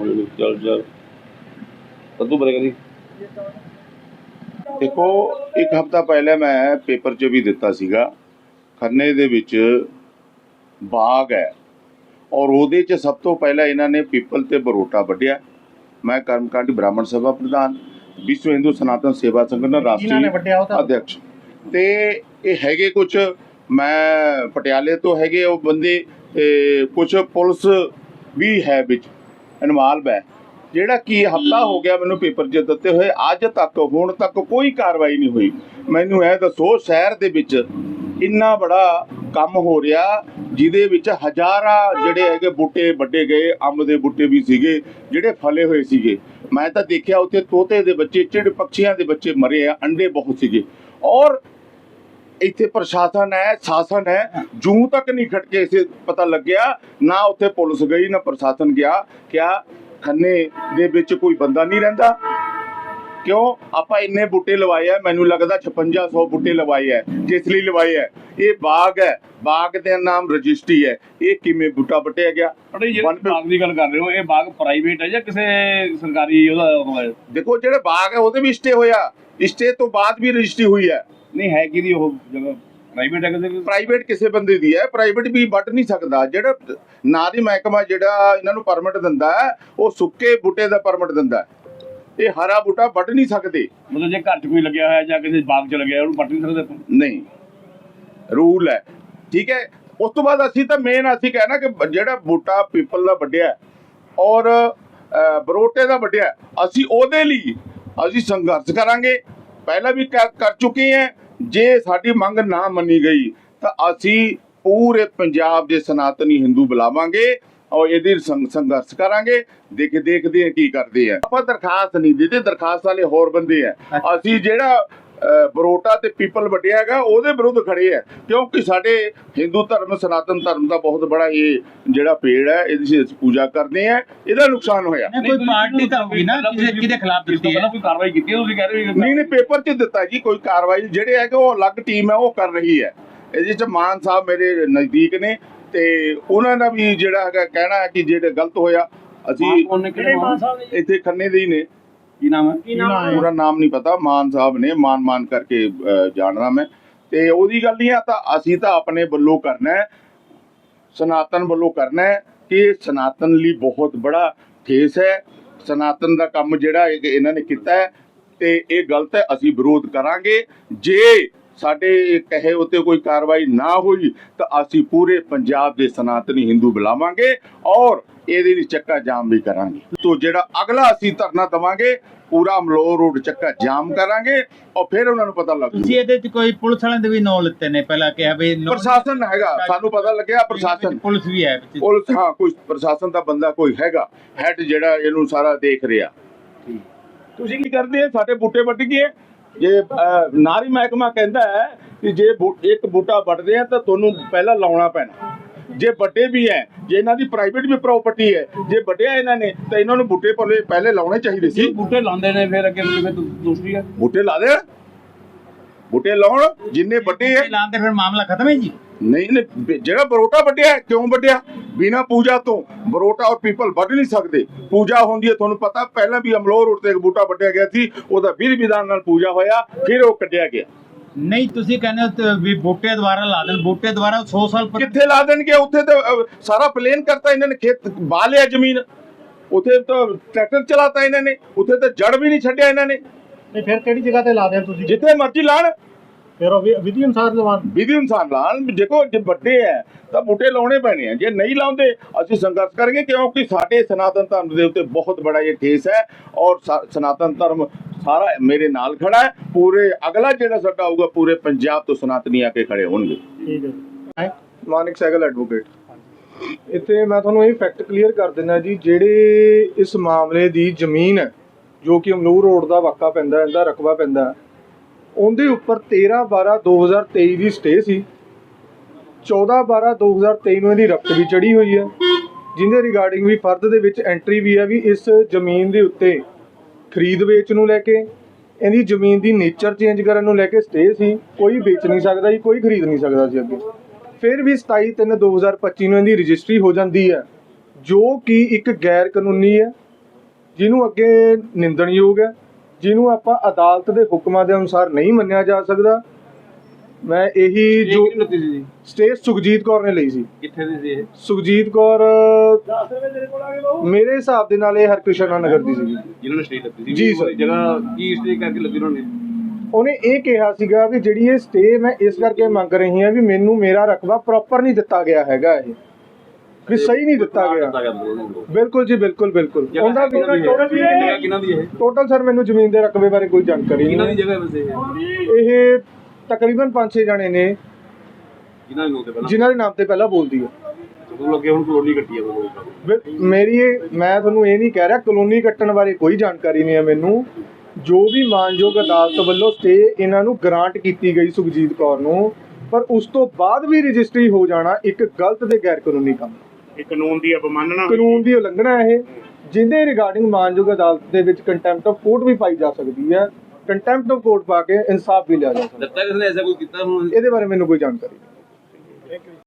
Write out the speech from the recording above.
ਹੌਲੀ ਚੱਲ ਚੱਲ। ਤੂੰ ਬਰੇ ਕਰੀ ਦੇਖੋ ਇੱਕ ਹਫਤਾ ਪਹਿਲੇ ਮੈਂ ਪੇਪਰ 'ਚ ਵੀ ਦਿੱਤਾ ਸੀਗਾ। ਖੰਨੇ ਦੇ ਵਿੱਚ ਬਾਗ ਹੈ। ਔਰ ਉਹਦੇ 'ਚ ਸਭ ਤੋਂ ਪਹਿਲਾਂ ਇਹਨਾਂ ਨੇ ਪੀਪਲ ਤੇ ਬਰੋਟਾ ਵੱਢਿਆ। ਮੈਂ ਕਰਮਕਾਂਡੀ ਬ੍ਰਾਹਮਣ ਸਭਾ ਪ੍ਰਧਾਨ ਵਿਸ਼ਵ ਹਿੰਦੂ ਸਨਾਤਨ ਸੇਵਾ ਸੰਗਠਨ ਰਾਸ਼ਟਰੀ ਅਧਿਕਸ਼ ਤੇ? ਇਹ ਹੈਗੇ ਕੁਝ ਮੈਂ ਪਟਿਆਲੇ ਤੋਂ ਹੈਗੇ ਉਹ ਬੰਦੇ ਤੇ ਕੁਝ ਪੁਲਿਸ ਵੀ ਹੈ ਵਿੱਚ। ਇਨਵੋਲਵ ਹੈ। ਜਿਹੜਾ ਕਿ ਹਫਤਾ ਹੋ ਗਿਆ ਮੈਨੂੰ ਪੇਪਰ 'ਚ ਦਿੱਤੇ ਹੋਏ, ਅੱਜ ਤੱਕ, ਹੁਣ ਤੱਕ ਕੋਈ ਕਾਰਵਾਈ ਨਹੀਂ ਹੋਈ। ਮੈਨੂੰ ਇਹ ਦੱਸੋ, ਸ਼ਹਿਰ ਦੇ ਵਿੱਚ ਇੰਨਾ ਬੜਾ ਕੰਮ ਹੋ ਰਿਹਾ, ਜਿਹਦੇ ਵਿੱਚ ਹਜ਼ਾਰਾਂ ਜਿਹੜੇ ਹੈਗੇ ਬੂਟੇ ਵੱਡੇ ਗਏ, ਅੰਬ ਦੇ ਬੂਟੇ ਵੀ ਸੀਗੇ, ਜਿਹੜੇ ਫਲੇ ਹੋਏ ਸੀਗੇ। ਮੈਂ ਤਾਂ ਦੇਖਿਆ, ਉੱਥੇ ਤੋਤੇ ਦੇ ਬੱਚੇ ਚਿੜ ਪੰਛੀਆਂ ਦੇ ਬੱਚੇ ਮਰੇ ਆ, ਅੰਡੇ ਬਹੁਤ ਸੀਗੇ। ਔਰ ਇੱਥੇ ਪ੍ਰਸ਼ਾਸਨ ਹੈ ਸ਼ਾਸਨ ਹੈ। ਜੂੰ ਤੱਕ ਨਹੀਂ ਖਟਕੇ ਇਸੇ ਪਤਾ ਲੱਗਿਆ ਨਾ ਉੱਥੇ ਪੁਲਿਸ ਗਈ ਨਾ ਪ੍ਰਸ਼ਾਸਨ ਗਿਆ। ਕਿਆ ਖੰਨੇ ਦੇ ਵਿੱਚ ਕੋਈ ਬੰਦਾ ਨਹੀਂ ਰਹਿੰਦਾ? ਕਿਉਂ? ਆਪਾਂ ਇੰਨੇ ਬੂਟੇ ਲਵਾਏ ਆ ਮੈਨੂੰ ਲੱਗਦਾ 5600 ਬੂਟੇ ਲਵਾਏ ਆ ਕਿਸ ਲਈ ਲਵਾਏ ਆ। ਇਹ ਬਾਗ ਹੈ ਬਾਗ ਦੇ ਨਾਮ ਰਜਿਸਟਰੀ ਹੈ। ਇਹ ਕਿਵੇਂ ਬੂਟਾ ਵੱਟਿਆ ਗਿਆ? ਬਾਗ ਦੀ ਗੱਲ ਕਰ ਰਹੇ ਹੋ ਇਹ ਬਾਗ ਪ੍ਰਾਈਵੇਟ ਹੈ ਜਾਂ ਕਿਸੇ ਸਰਕਾਰੀ ਉਹਦਾ? ਦੇਖੋ ਜਿਹੜੇ ਬਾਗ ਹੈ ਉਹਦੇ ਵੀ ਸਟੇ ਹੋਇਆ ਸਟੇ ਤੋਂ ਬਾਅਦ ਵੀ ਰਜਿਸਟਰੀ ਹੋਈ ਹੈ। ਨਹੀਂ ਹੈ ਕਿਹਦੀ ਉਹ ਜਗ੍ਹਾ? ਪ੍ਰਾਈਵੇਟ ਹੈ ਕਿਸੇ ਦੀ? ਪ੍ਰਾਈਵੇਟ ਕਿਸੇ ਬੰਦੇ ਦੀ ਹੈ ਪ੍ਰਾਈਵੇਟ ਵੀ ਵੱਢ ਨਹੀਂ ਸਕਦਾ। ਜਿਹੜਾ ਨਾ ਦੀ ਮਹਿਕਮਾ ਜਿਹੜਾ ਇਹਨਾਂ ਨੂੰ ਪਰਮਿਟ ਦਿੰਦਾ ਹੈ ਉਹ ਸੁੱਕੇ ਬੂਟੇ ਦਾ ਪਰਮਿਟ ਦਿੰਦਾ ਹੈ। ਇਹ ਹਰਾ ਬੂਟਾ ਵੱਢ ਨਹੀਂ ਸਕਦੇ। ਮਤਲਬ ਜੇ ਘਰ 'ਚ ਕੋਈ ਲੱਗਿਆ ਹੋਇਆ ਜਾਂ ਕਿਸੇ ਬਾਗ 'ਚ ਲੱਗਿਆ ਹੋਇਆ, ਉਹਨੂੰ ਪੱਟ ਨਹੀਂ ਸਕਦੇ ਆਪਾਂ? ਨਹੀਂ। ਰੂਲ ਹੈ। ਠੀਕ ਹੈ? ਉਸ ਤੋਂ ਬਾਅਦ ਅਸੀਂ ਤਾਂ ਮੇਨ ਅਸੀਂ ਕਹਿਣਾ ਕਿ ਜਿਹੜਾ ਬੂਟਾ ਪੀਪਲ ਦਾ ਵੱਡਿਆ ਹੈ ਔਰ ਬਰੋਟੇ ਦਾ ਵੱਡਿਆ ਹੈ, ਅਸੀਂ ਉਹਦੇ ਲਈ ਅਸੀਂ ਸੰਘਰਸ਼ ਕਰਾਂਗੇ। ਪਹਿਲਾਂ ਵੀ ਕਰ ਕਰ ਚੁੱਕੇ ਹਾਂ ਜੇ ਸਾਡੀ ਮੰਗ ਨਾ ਮੰਨੀ ਗਈ ਤਾਂ ਅਸੀਂ ਪੂਰੇ ਪੰਜਾਬ ਦੇ ਸਨਾਤਨੀ ਹਿੰਦੂ ਬੁਲਾਵਾਂਗੇ ਔਰ ਇਹਦੀ ਸੰਘ- ਸੰਘਰਸ਼ ਕਰਾਂਗੇ। ਦੇਖ ਦੇਖਦੇ ਹਾਂ ਕੀ ਕਰਦੇ ਆ। ਆਪਾਂ ਦਰਖਾਸਤ ਨਹੀਂ ਦਿੱਤੇ ਦਰਖਾਸਤ ਵਾਲੇ ਹੋਰ ਬੰਦੇ ਆ। ਅਸੀਂ ਜਿਹੜਾ ਬਰੋਟਾ ਤੇ ਪੀਪਲ ਵੱਡਿਆ ਹੈਗਾ ਉਹਦੇ ਵਿਰੁੱਧ ਖੜੇ ਆ ਕਿਉਂਕਿ ਸਾਡੇ ਹਿੰਦੂ ਧਰਮ ਸਨਾਤਨ ਧਰਮ ਦਾ ਬਹੁਤ ਬੜਾ ਇਹ ਜਿਹੜਾ ਪੇੜ ਹੈ ਇਹਦੀ ਅਸੀਂ ਪੂਜਾ ਕਰਦੇ ਆ ਇਹਦਾ ਨੁਕਸਾਨ ਹੋਇਆ। ਨਹੀਂ, ਕੋਈ ਪਾਰਟੀ ਤਾਂ ਹੋਈ ਨਾ ਕਿਸੇ ਕਿਹਦੇ ਖਿਲਾਫ ਦਿੱਤੀ ਹੈ? ਕੋਈ ਕਾਰਵਾਈ ਕੀਤੀ ਹੈ ਤੁਸੀਂ ਕਹਿ ਰਹੇ ਹੋ ਨਹੀਂ ਨਹੀਂ ਪੇਪਰ 'ਚ ਦਿੱਤਾ ਜੀ ਕੋਈ ਕਾਰਵਾਈ ਜਿਹੜੇ ਹੈਗੇ ਉਹ ਅਲੱਗ ਟੀਮ ਹੈ ਉਹ ਕਰ ਰਹੀ ਹੈ। ਇਹਦੇ 'ਚ ਮਾਨ ਸਾਹਿਬ ਮੇਰੇ ਨਜ਼ਦੀਕ ਨੇ ਤੇ ਉਹਨਾਂ ਦਾ ਵੀ ਜਿਹੜਾ ਹੈਗਾ ਕਹਿਣਾ ਹੈ ਕਿ ਜਿਹੜੇ ਗਲਤ ਹੋਇਆ ਅਸੀਂ ਇੱਥੇ ਖੰਨੇ ਦੇ ਹੀ ਨੇ। ਕੀ ਨਾਮ ਹੈ? ਪੂਰਾ ਨਾਮ ਨਹੀਂ ਪਤਾ ਮਾਨ ਸਾਹਿਬ ਨੇ ਮਾਨ ਮਾਨ ਕਰਕੇ ਅਹ, ਜਾਣਦਾ ਮੈਂ। ਤੇ ਉਹਦੀ ਗੱਲ ਨਹੀਂ ਆ ਤਾਂ ਅਸੀਂ ਤਾਂ ਆਪਣੇ ਵੱਲੋਂ ਕਰਨਾ ਹੈ ਸਨਾਤਨ ਵੱਲੋਂ ਕਰਨਾ ਹੈ ਕਿ ਸਨਾਤਨ ਲਈ ਬਹੁਤ ਬੜਾ ਠੇਸ ਹੈ। ਸਨਾਤਨ ਦਾ ਕੰਮ ਜਿਹੜਾ ਇਹ- ਇਹਨਾਂ ਨੇ ਕੀਤਾ ਹੈ ਤੇ ਇਹ ਗਲਤ ਹੈ ਅਸੀਂ ਵਿਰੋਧ ਕਰਾਂਗੇ। ਜੇ ਸਾਡੇ ਕਹੇ ਉਤੇ ਕੋਈ ਕਾਰਵਾਈ ਨਾ ਹੋਈ ਤਾਂ ਅਸੀਂ ਪੂਰੇ ਪੰਜਾਬ ਦੇ ਸਨਾਤਨੀ ਹਿੰਦੂ ਬੁਲਾਵਾਂਗੇ ਔਰ ਇਹਦੇ ਲਈ ਚੱਕਾ ਜਾਮ ਵੀ ਕਰਾਂਗੇ। ਤੋਂ ਜਿਹੜਾ ਅਗਲਾ ਅਸੀਂ ਧਰਨਾ ਦਵਾਂਗੇ ਪੂਰਾ ਅਮਲੋਹ ਰੋਡ ਚੱਕਾ ਜਾਮ ਕਰਾਂਗੇ ਔਰ ਫਿਰ ਉਹਨਾਂ ਨੂੰ ਪਤਾ ਲੱਗ ਤੁਸੀਂ ਇਹਦੇ ਚ ਕੋਈ ਪੁਲਿਸ ਵਾਲਿਆਂ ਦੇ ਵੀ ਨਾਂ ਲਿੱਤੇ ਨੇ ਪਹਿਲਾਂ ਕਿਹਾ ਵੀ ਪ੍ਰਸ਼ਾਸਨ ਹੈਗਾ ਸਾਨੂੰ ਪਤਾ ਲੱਗਿਆ ਪ੍ਰਸ਼ਾਸਨ। ਪੁਲਿਸ ਵੀ ਹੈ ਵਿੱਚ। ਪੁਲਿਸ ਹਾਂ ਕੋਈ ਪ੍ਰਸ਼ਾਸਨ ਦਾ ਬੰਦਾ ਕੋਈ ਹੈਗਾ ਹੈਡ ਜਿਹੜਾ ਇਹਨੂੰ ਸਾਰਾ ਦੇਖ ਰਿਹਾ। ਤੁਸੀਂ ਕੀ ਕਰਦੇ ਆ ਸਾਡੇ ਬੂਟੇ ਵੱਢ ਗਏ। ਜੇ ਨਾਰੀ ਮਹਿਕਮਾ ਕਹਿੰਦਾ ਹੈ ਕਿ ਜੇ ਇੱਕ ਬੂਟਾ ਵੱਢਦੇ ਆ ਤਾਂ ਤੁਹਾਨੂੰ ਪਹਿਲਾਂ ਲਾਉਣਾ ਪੈਣਾ। ਜੇ ਵੱਡੇ ਵੀ ਹੈ ਜੇ ਇਹਨਾਂ ਦੀ ਪ੍ਰਾਈਵੇਟ ਵੀ ਪ੍ਰਾਪਰਟੀ ਹੈ ਜੇ ਵੱਡਿਆ ਇਹਨਾਂ ਨੇ ਤਾਂ ਇਹਨਾਂ ਨੂੰ ਬੂਟੇ ਪਹਿਲੇ ਪਹਿਲੇ ਲਾਉਣੇ ਚਾਹੀਦੇ ਸੀ। ਬੂਟੇ ਲਾਉਂਦੇ ਨੇ ਫਿਰ ਅੱਗੇ ਕਿਵੇਂ ਦੂਸਰੀ ਹੈ? ਬੂਟੇ ਲਾ ਦੇ ਬੂਟੇ ਲਾਉਣ ਜਿੰਨੇ ਵੱਡੇ ਹੈ। ਤੇ ਫਿਰ ਮਾਮਲਾ ਖਤਮ ਹੈ ਜੀ। ਨਹੀਂ ਨਹੀਂ ਬ- ਜਿਹੜਾ ਬਰੋਟਾ ਵੱਡਿਆ ਕਿਉਂ ਵੱਡਿਆ ਬਿਨਾ ਪੂਜਾ ਤੋਂ ਬਰੋਟਾ ਔਰ ਪੀਪਲ ਵੱਢ ਨਹੀਂ ਸਕਦੇ। ਪੂਜਾ ਹੁੰਦੀ ਹੈ ਤੁਹਾਨੂੰ ਪਤਾ ਪਹਿਲਾਂ ਵੀ ਅਮਲੋਹ ਰੋਡ ਤੇ ਇੱਕ ਬੂਟਾ ਵੱਢਿਆ ਗਿਆ ਸੀ ਉਹਦਾ ਵਿਧੀ ਵਿਧਾਨ ਨਾਲ ਪੂਜਾ ਹੋਇਆ ਫਿਰ ਉਹ ਕੱਢਿਆ ਗਿਆ। ਨਹੀਂ ਤੁਸੀਂ ਕਹਿੰਦੇ ਹੋ ਵੀ ਬੂਟੇ ਦੁਆਰਾ ਲਾ ਦੇਣ ਬੂਟੇ ਦੁਆਰਾ 100 ਸਾਲ ਕਿੱਥੇ ਲਾ ਦੇਣਗੇ? ਉੱਥੇ ਤਾਂ ਸਾਰਾ ਪਲੇਨ ਕਰਤਾ ਇਹਨਾਂ ਨੇ ਖੇਤ ਬਾਹ ਲਿਆ ਜ਼ਮੀਨ। ਉੱਥੇ ਤਾਂ ਟਰੈਕਟਰ ਚਲਾਤਾ ਇਹਨਾਂ ਨੇ ਉੱਥੇ ਤਾਂ ਜੜ ਵੀ ਨਹੀਂ ਛੱਡਿਆ ਇਹਨਾਂ ਨੇ। ਨਹੀਂ ਫਿਰ ਕਿਹੜੀ ਜਗ੍ਹਾ ਤੇ ਲਾ ਦਿਆਂ ਤੁਸੀਂ? ਜਿੱਥੇ ਮਰਜ਼ੀ ਲਾਣ। ਫਿਰ ਵਿਧੀ ਅਨੁਸਾਰ ਲਵਾਨ ਵਿਧੀ ਅਨੁਸਾਰ ਲਾਣ ਦੇਖੋ ਜੇ ਵੱਡੇ ਹੈ ਤਾਂ ਬੂਟੇ ਲਾਉਣੇ ਪੈਣੇ ਆ। ਜੇ ਨਹੀਂ ਲਾਉਂਦੇ ਅਸੀਂ ਸੰਘਰਸ਼ ਕਰਾਂਗੇ ਕਿਉਂਕਿ ਸਾਡੇ ਸਨਾਤਨ ਧਰਮ ਦੇ ਉੱਤੇ ਬਹੁਤ ਬੜਾ ਇਹ ਠੇਸ ਹੈ ਔਰ ਸਨਾਤਨ ਧਰਮ ਸਾਰਾ ਮੇਰੇ ਨਾਲ ਖੜਾ ਹੈ। ਪੂਰੇ ਅਗਲਾ ਜਿਹੜਾ ਸਾਡਾ ਆਊਗਾ ਪੂਰੇ ਪੰਜਾਬ ਤੋਂ ਸਨਾਤਨੀ ਆ ਕੇ ਖੜੇ ਹੋਣਗੇ। ਠੀਕ ਹੈ। ਮਾਨਿਕ ਸੈਗਲ ਐਡਵੋਕੇਟ ਇੱਥੇ ਮੈਂ ਤੁਹਾਨੂੰ ਇਹ ਫੈਕਟ ਕਲੀਅਰ ਕਰ ਦਿੰਦਾ ਜੀ ਜਿਹੜੇ ਇਸ ਮਾਮਲੇ ਦੀ ਜ਼ਮੀਨ ਜੋ ਕਿ ਅਮਲੂਰ ਰੋਡ ਦਾ ਵਾਕਾ ਪੈਂਦਾ ਹੈ, ਇਹਦਾ ਰਕਬਾ ਪੈਂਦਾ ਹੈ, ਉਹਦੇ ਉੱਪਰ 13 12 2023 ਦੀ ਸਟੇ ਸੀ। 14 12 2023 ਨੂੰ ਇਹਦੀ ਰਫਤ ਵੀ ਚੜੀ ਹੋਈ ਹੈ। ਜਿਹਦੇ ਰਿਗਾਰਡਿੰਗ ਵੀ ਫਰਦ ਦੇ ਵਿੱਚ ਐਂਟਰੀ ਵੀ ਹੈ ਵੀ ਇਸ ਜ਼ਮੀਨ ਦੇ ਉੱਤੇ ਖਰੀਦ ਵੇਚ ਨੂੰ ਲੈ ਕੇ, ਇਹਦੀ ਜ਼ਮੀਨ ਦੀ ਨੇਚਰ ਚੇਂਜ ਕਰਨ ਨੂੰ ਲੈ ਕੇ ਸਟੇ ਸੀ। ਕੋਈ ਵੇਚ ਨਹੀਂ ਸਕਦਾ ਜੀ, ਕੋਈ ਖਰੀਦ ਨਹੀਂ ਸਕਦਾ ਸੀ ਅੱਗੇ। ਫਿਰ ਵੀ 27 3 2025 ਨੂੰ ਇਹਦੀ ਰਜਿਸਟਰੀ ਹੋ ਜਾਂਦੀ ਹੈ, ਜੋ ਕਿ ਇੱਕ ਗੈਰ ਕਾਨੂੰਨੀ ਹੈ, ਜਿਹਨੂੰ ਅੱਗੇ ਨਿੰਦਣਯੋਗ ਹੈ। ਜਿਹਨੂੰ ਆਪਾਂ ਅਦਾਲਤ ਦੇ ਹੁਕਮਾਂ ਦੇ ਅਨੁਸਾਰ ਨਹੀਂ ਮੰਨਿਆ ਜਾ ਸਕਦਾ। ਮੈਂ ਇਹੀ ਜੋ ਸਟੇਜ ਸੁਖਜੀਤ ਕੌਰ ਨੇ ਲਈ ਸੀ। ਕਿੱਥੇ ਦੀ ਸੀ ਇਹ? ਸੁਖਜੀਤ ਕੌਰ ਮੇਰੇ ਹਿਸਾਬ ਦੇ ਨਾਲ ਇਹ ਹਰਕ੍ਰਿਸ਼ਨ ਨਗਰ ਦੀ ਨੇ ਸੀ। ਜੀ, ਵੀ ਸਰ। ਉਹਦੀ ਜਗ੍ਹਾ ਕੀ ਸਟੇ ਕਰਕੇ ਲੱਤੀ ਉਹਨਾਂ ਨੇ? ਉਹਨੇ ਇਹ ਕਿਹਾ ਸੀਗਾ ਵੀ ਜਿਹੜੀ ਇਹ ਸਟੇ ਮੈਂ ਇਸ ਕਰਕੇ ਮੰਗ ਰਹੀ ਹਾਂ ਵੀ ਮੈਨੂੰ ਮੇਰਾ ਰਕਬਾ ਪ੍ਰੋਪਰ ਨਹੀਂ ਦਿੱਤਾ ਗਿਆ ਹੈਗਾ ਇਹ। ਵੀ ਸਹੀ ਨਹੀਂ ਦਿੱਤਾ ਗਿਆ। ਬਿਲਕੁਲ ਜੀ ਬਿਲਕੁਲ ਬਿਲਕੁਲ। ਉਹਦਾ? ਜਗ੍ਹਾ ਕਿਹਨਾਂ ਦੀ ਹੈ? ਟੋਟਲ ਸਰ ਮੈਨੂੰ ਜ਼ਮੀਨ ਦੇ ਰਕਬੇ ਬਾਰੇ ਕੋਈ ਜਾਣਕਾਰੀ ਕਿਹਨਾਂ ਦੀ ਨਹੀਂ ਜਗ੍ਹਾ ਵੈਸੇ ਇਹ ਇਹ ਤਕਰੀਬਨ 5-6 ਜਣੇ ਨੇ ਕਿਹਨਾਂ ਦੇ ਨਾਂ ਤੇ ਪਹਿਲਾਂ? ਜਿਨ੍ਹਾਂ ਦੇ ਨਾਮ ਤੇ ਪਹਿਲਾਂ ਬੋਲਦੀ ਹੈ। ਲੱਗੇ ਹੁਣ ਕਲੋਨੀ ਕੱਟੀ ਆ ਕੋਈ ਬਿਲ- ਮੇਰੀ ਇਹ ਮੈਂ ਤੁਹਾਨੂੰ ਇਹ ਨਹੀਂ ਕਹਿ ਰਿਹਾ ਕਲੋਨੀ ਕੱਟਣ ਬਾਰੇ ਕੋਈ ਜਾਣਕਾਰੀ ਨਹੀਂ ਹੈ ਮੈਨੂੰ। ਜੋ ਵੀ ਮਾਨਯੋਗ ਅਦਾਲਤ ਵੱਲੋਂ ਸਟੇ ਇਹਨਾਂ ਨੂੰ ਗ੍ਰਾਂਟ ਕੀਤੀ ਗਈ ਸੁਖਜੀਤ ਕੌਰ ਨੂੰ ਪਰ ਉਸ ਤੋਂ ਬਾਅਦ ਵੀ ਰਜਿਸਟਰੀ ਹੋ ਜਾਣਾ ਇੱਕ ਗਲਤ ਤੇ ਗੈਰ ਕਾਨੂੰਨੀ ਕੰਮ। ਇਹ ਕਾਨੂੰਨ ਦੀ ਅਪਮਾਨਨਾ ਕਾਨੂੰਨ ਦੀ ਉਲੰਘਣਾ ਹੈ ਇਹ ਜਿਹਦੇ ਰਿਗਾਰਡਿੰਗ ਮਾਨਯੋਗ ਅਦਾਲਤ ਦੇ ਵਿੱਚ ਕੰਟੈਂਪਟ ਆਫ ਕੋਰਟ ਵੀ ਪਾਈ ਜਾ ਸਕਦੀ ਹੈ। ਕੰਟੈਂਪਟ ਆਫ ਕੋਰਟ ਪਾ ਕੇ ਇਨਸਾਫ ਵੀ ਲਿਆ ਜਾ ਸਕਦਾ। ਦਿੱਤਾ ਕਿਸ ਨੇ ਐਸਾ ਕੋਈ ਕੀਤਾ ਹੁਣ? ਇਹਦੇ ਬਾਰੇ ਮੈਨੂੰ ਕੋਈ ਜਾਣਕਾਰੀ ਨਹੀਂ।